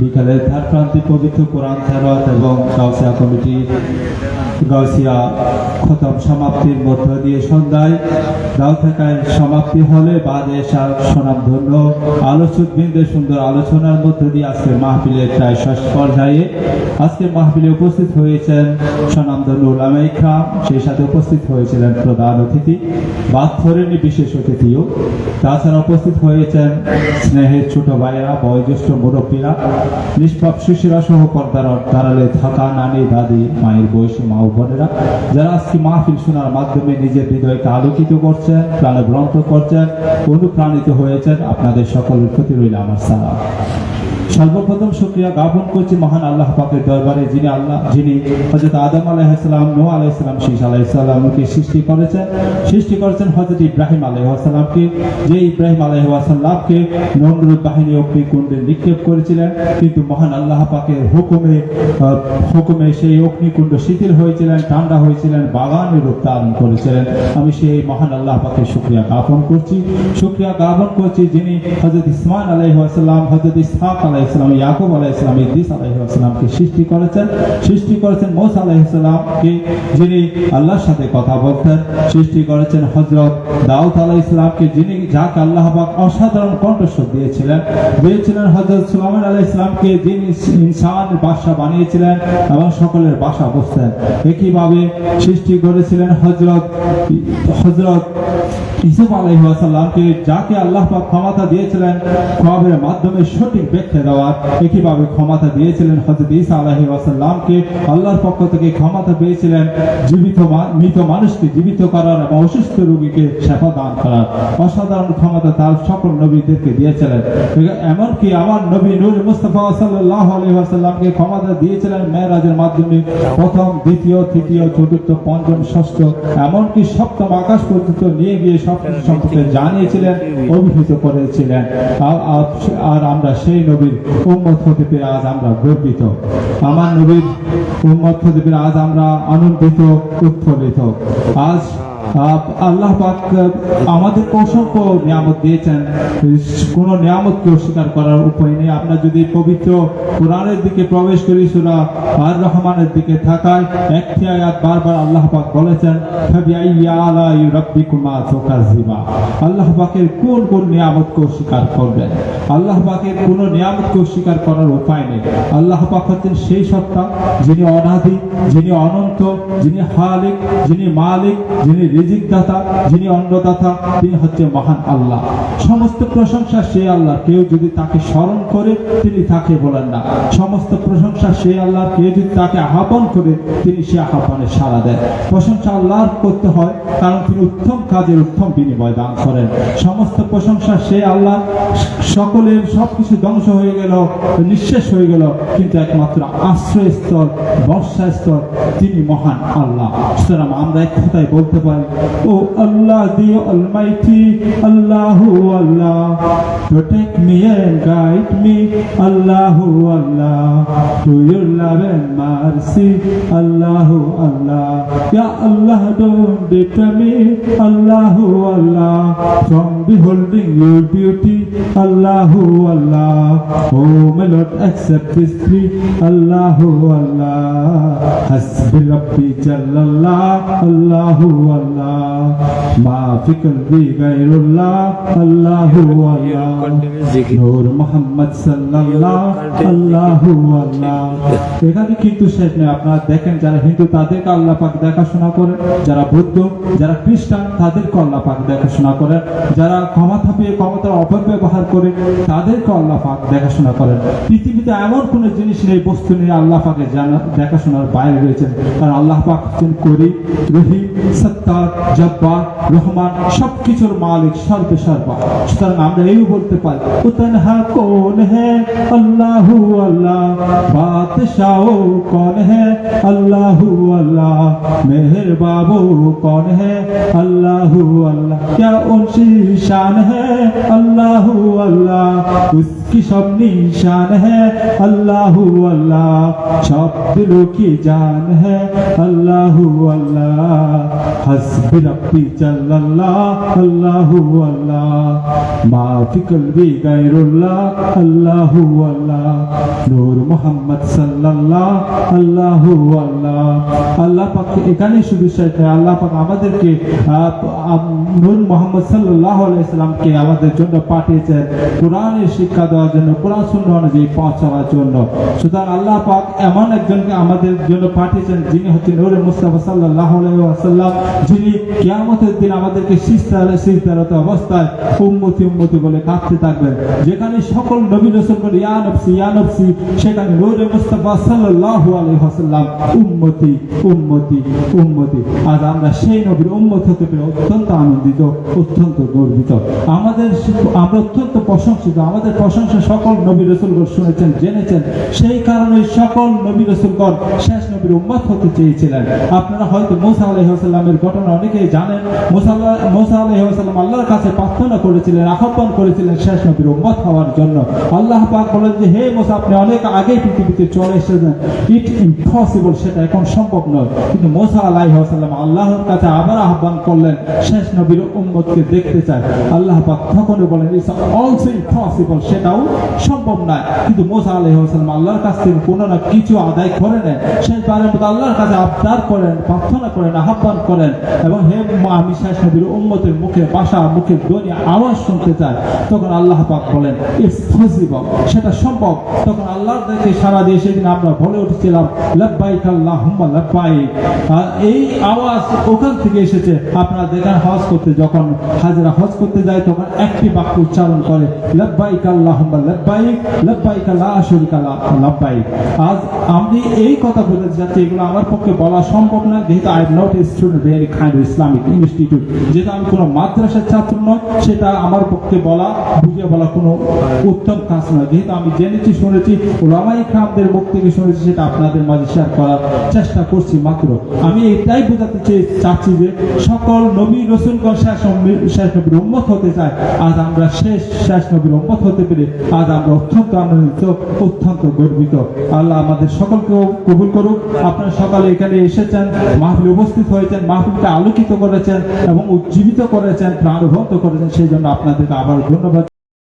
বিকালে ধার প্রান্তিক পবিত্র কোরআন তেরত এবং গাউসিয়া কমিটি গাউসিয়া খতম সমাপ্তির মধ্য দিয়ে সন্ধ্যায় দাও থাকায় সমাপ্তি হলে বাদে আলোচক বৃন্দের সুন্দর আলোচনার মধ্য দিয়ে আজকে মাহফিলের প্রায় শেষ পর্যায়ে আজকে মাহফিলে উপস্থিত হয়েছেন সুনামধন্য উলামাই খাম সেই সাথে উপস্থিত হয়েছিলেন প্রধান অতিথি ধরেনি বিশেষ অতিথিও। তাছাড়া উপস্থিত হয়েছেন স্নেহের ছোট ভাইয়েরা, বয়োজ্যেষ্ঠ মুরব্বীরা, নিষ্পাপ শিশুরা সহ পর্দার দাঁড়ালে থাকা নানি, দাদি, মায়ের বয়সী মা বোনেরা, যারা আজকে মাহফিল শোনার মাধ্যমে নিজের হৃদয়কে আলোকিত করছেন প্রাণগ্রন্থ করছেন অনুপ্রাণিত হয়েছেন আপনাদের সকলের প্রতি রইল আমার সালাম। সর্বপ্রথম শুক্রিয়া জ্ঞাপন করছি মহান আল্লাহ পাকের দরবারে, যিনি আল্লাহ, যিনি হজরত আদম আলাইহিসসালাম নো আলাইহিসসালাম, শীষ আলাইহিসসালামকে সৃষ্টি করেছেন। সৃষ্টি করেছেন হজরত ইব্রাহিম আলাইহিসসালামকে, যে ইব্রাহিম আলাইহিসসালামকে নমরুদ বাহিনী অগ্নিকুণ্ডে নিক্ষেপ করেছিলেন, কিন্তু মহান আল্লাহ পাকের হুকুমে হুকুমে সেই অগ্নিকুণ্ড শিথিল হয়েছিলেন, ঠান্ডা হয়েছিলেন বাগানের রূপ ধারণ করেছিলেন। আমি সেই মহান আল্লাহ পাকের শুক্রিয়া জ্ঞাপন করছি। শুক্রিয়া জ্ঞাপন করছি যিনি হজরত ইসমান আলাইহাসাল্লাম হজরত ইসহাক আলাইসালাম ইয়াকুব আলাইসালাম ইদ্রিস আলাইহাসাল্লামকে সৃষ্টি করেছেন। সৃষ্টি করেছেন মোস আলাইসালামকে যিনি আল্লাহর সাথে কথা বলতেন। সৃষ্টি করেছেন হজরত দাউদ আলাহ ইসলামকে যিনি যাকে আল্লাহ পাক অসাধারণ কণ্ঠস্বর দিয়েছিলেন। দিয়েছিলেন হজরত সুলামান আলাহ ইসলামকে যিনি ইনসান বাসা বানিয়েছিলেন এবং সকলের বাসা বসতেন। একইভাবে সৃষ্টি করেছিলেন হজরত হজরত ইসুফ আলাইসাল্লামকে যাকে আল্লাহ ক্ষমতা দিয়েছিলেন খোয়াবের মাধ্যমে সঠিক ব্যাখ্যা দেওয়ার একইভাবে ক্ষমতা দিয়েছিলেন হজরত ইসা আলাহি ওয়াসাল্লামকে। আল্লাহর পক্ষ থেকে ক্ষমতা পেয়েছিলেন জীবিত মৃত মানুষকে জীবিত করার এবং অসুস্থ রোগীকে সেবা দান করার। অসাধারণ ক্ষমতা তার সকল নবীদেরকে দিয়েছিলেন। এমনকি আমার নবী নূর মুস্তফা সাল্লাহ আলাইহি ওয়াসাল্লামকে ক্ষমতা দিয়েছিলেন মেয়েরাজের মাধ্যমে। প্রথম, দ্বিতীয়, তৃতীয়, চতুর্থ, পঞ্চম, ষষ্ঠ, এমনকি সপ্তম, আকাশ পর্যন্ত নিয়ে গিয়ে সব সম্পর্কে জানিয়েছিলেন, অভিহিত করেছিলেন। আর আমরা সেই নবীর উম্মত হতে পেরে আজ আমরা গর্বিত। আমার নবীর উম্মত হতে পেরে আজ আমরা আনন্দিত, উৎফুল্লিত। আজ আল্লাহ পাক আমাদের অসংখ্য নিয়ামত দিয়েছেন। কোন নিয়ামতকে অস্বীকার করার উপায় নেই। যদি পবিত্র কোরআনের দিকে প্রবেশ করি, সুরা আর রহমানের দিকে থাকায়, একটি আয়াত বারবার আল্লাহ পাক বলেছেন আল্লাহ পাকের কোন কোন নিয়ামতকে অস্বীকার করবেন? আল্লাহ পাকের কোন নিয়ামতকে অস্বীকার করার উপায় নেই। আল্লাহ পাক হচ্ছেন সেই সত্তা যিনি অনাদি, যিনি অনন্ত, যিনি হালিক যিনি মালিক, যিনি রিজিক দাতা যিনি অন্নদাতা, তিনি হচ্ছে মহান আল্লাহ। সমস্ত প্রশংসা সেই আল্লাহ কেউ যদি তাকে স্মরণ করে, তিনি তাকে বলেন না। সমস্ত প্রশংসা সেই আল্লাহ কেউ যদি তাকে আহ্বান করে, তিনি সে আহ্বানে সাড়া দেন প্রশংসা আল্লাহর করতে হয়, কারণ তিনি উত্তম কাজের উত্তম বিনিময় দান করেন। সমস্ত প্রশংসা সে আল্লাহ সকলের সবকিছু ধ্বংস হয়ে গেল, নিঃশেষ হয়ে গেল, কিন্তু একমাত্র আশ্রয়স্থল, বর্ষাস্থল, তিনি মহান আল্লাহ। সুতরাং আমরা এক কথায় বলতে পারি ও Allah the almighty Allahu Allah protect me and guide me Allahu Allah to your love and mercy Allahu Allah yeah Allah don't deter me Allahu Allah from beholding your beauty Allahu Allah Oh my Lord accept this plea Allahu Allah Hasbi Rabbi Jallallah Allahu Allah আপনারা দেখেন যারা হিন্দু, তাদেরকে দেখাশোনা করেন যারা বৌদ্ধ, যারা খ্রিস্টান, তাদেরকে দেখাশোনা করেন যারা ক্ষমতা পেয়ে ক্ষমতার অপব্যবহার করে, তাদেরকে আল্লাহ পাক দেখাশোনা করেন পৃথিবীতে এমন কোন জিনিস নেই, বস্তু নেই, আল্লাহ পাকে জানা দেখাশোনার বাইরে রয়েছেন। কারণ আল্লাহ পাক করি রহিম সত্তার জব্বার রহমান সবকিছুর মালিক সর্বে সর্বা সুতরাং আমরা এই বলতে পারি উতনহা কোন হ্যাঁ আল্লাহু আল্লাহ বাদশাহ कौन है अल्लाह अल्लाह मेहर बाबू कौन है अल्लाह अल्लाह क्या उनकी शान है अल्लाह अल्लाह उस কি সব নিশান হ্যাঁ আল্লাহ আল্লাহ, সব দিল কি জান হ্যাঁ আল্লাহ আল্লাহ, হসবি রব্বি জাল্লাল্লাহ, আল্লাহ আল্লাহ মা ফি কলবি গায়রুল্লাহ, আল্লাহ আল্লাহ, নূর মোহাম্মদ সাল্লাল্লাহ, আল্লাহ আল্লাহ। আল্লাহ পাক এখানে শুধু আল্লাহ পাক আমাদেরকে নূর মোহাম্মদ সাল্লাহ আলাইসালামকে আমাদের জন্য পাঠিয়েছেন। কোরআনের শিক্ষা দেওয়ার জন্য, কোরআন শূন্য অনুযায়ী পৌঁছাবার জন্য। সুতরাং আল্লাহ পাক এমন একজনকে আমাদের জন্য পাঠিয়েছেন, যিনি হচ্ছেন নূর মুস্তাফা সাল্লাল্লাহু আলাইহি ওয়াসাল্লাম, যিনি কিয়ামতের দিন আমাদেরকে সিস্তার সিস্তারত অবস্থায় উম্মতি উম্মতি বলে কাঁদতে থাকবেন। যেখানে সকল নবী রসুলগণ ইয়া নফসি ইয়া নফসি সেখানে নূরে মুস্তাফা সাল্লাল্লাহু আলাইহি ওয়াসাল্লাম, উম্মতি উম্মতি উম্মতি আজ আমরা সেই নবীর উম্মত হতে পেরে অত্যন্ত আনন্দিত, অত্যন্ত গর্বিত। আমাদের, আমরা অত্যন্ত প্রশংসিত, আমাদের প্রশংসা সকল নবী রসুলগণ শুনেছেন, জেনেছেন। সেই কারণে সকল নবী রসুলগণ শেষ নবীর উম্মত হতে চেয়েছিলেন। আপনারা হয়তো মুসা আলাইহিসসালামের ঘটনা অনেকেই জানেন। মুসা মুসা আল্লাহর কাছে প্রার্থনা করেছিলেন, আহ্বান করেছিলেন শেষ নবীর উম্মত হওয়ার জন্য। আল্লাহ পাক বলেন যে, হে মুসা, আপনি অনেক আগেই পৃথিবীতে চলে এসেছেন। ইট ইম্পসিবল সেটা এখন সম্ভব নয়। কিন্তু মুসা আলাইহিসসালাম আল্লাহর কাছে আবার আহ্বান করলেন, শেষ নবীর উম্মতকে দেখতে চায়। আল্লাহ পাক তখনই বলেন ইটস অলসো ইম্পসিবল সেটাও সম্ভব নয়। কিন্তু মুসা আলাইহিসসালাম আল্লাহর কাছ থেকে কোনো না কিছু আদায় করে নেন। শেষবারের মতো আল্লাহর কাছে আবদার করেন, প্রার্থনা করেন, আহ্বান করেন এবং হে আমি শেষ নবীর উম্মতের মুখে ভাষা মুখে ধ্বনি, আওয়াজ শুনতে চাই। তখন আল্লাহ পাক বলেন ইটস সেটা সম্ভব। তখন আল্লাহর দেখে সারা দিয়ে সেদিন আমরা বলে উঠেছিলাম লব্বাইক আল্লাহুম্মা লব্বাইক। আর এই আওয়াজ ওখান থেকে এসেছে। আপনারা দেখেন হজ করতে, যখন হাজরা হজ করতে যায়, তখন একটি বাক্য উচ্চারণ করে লব্বাইক আল্লাহুম্মা লব্বাইক লব্বাইক লা শারীকা লাক লব্বাইক আজ আমি এই কথা বলতে যাচ্ছি এগুলো আমার পক্ষে বলা সম্ভব না, যেহেতু I am not a student very kind Islamic institute যেহেতু আমি কোনো মাদ্রাসার ছাত্র নয়, সেটা আমার পক্ষে বলা, বুঝে বলা কোনো উত্তম কাজ নয়। যেহেতু আমি জেনেছি, শুনেছি ওলামাই খামদের মুখ থেকে শুনেছি, সেটা আপনাদের মাঝে শেয়ার করার চেষ্টা করছি মাত্র। আমি এটাই বোঝাতে চাচ্ছি যে সকল নবী রসুলগণ শেষ শেষ নবীর উম্মত হতে চায়। আজ আমরা শেষ শেষ নবীর উম্মত হতে পেরে আজ আমরা অত্যন্ত আনন্দিত অত্যন্ত গর্বিত। আল্লাহ আমাদের সকলকে কবুল করুক। আপনারা সকালে এখানে এসেছেন, মাহফিল উপস্থিত হয়েছেন, মাহফিলকে আলোকিত করেছেন এবং উজ্জীবিত করেছেন প্রাণবন্ত করেছেন, সেই জন্য আপনাদেরকে আবার ধন্যবাদ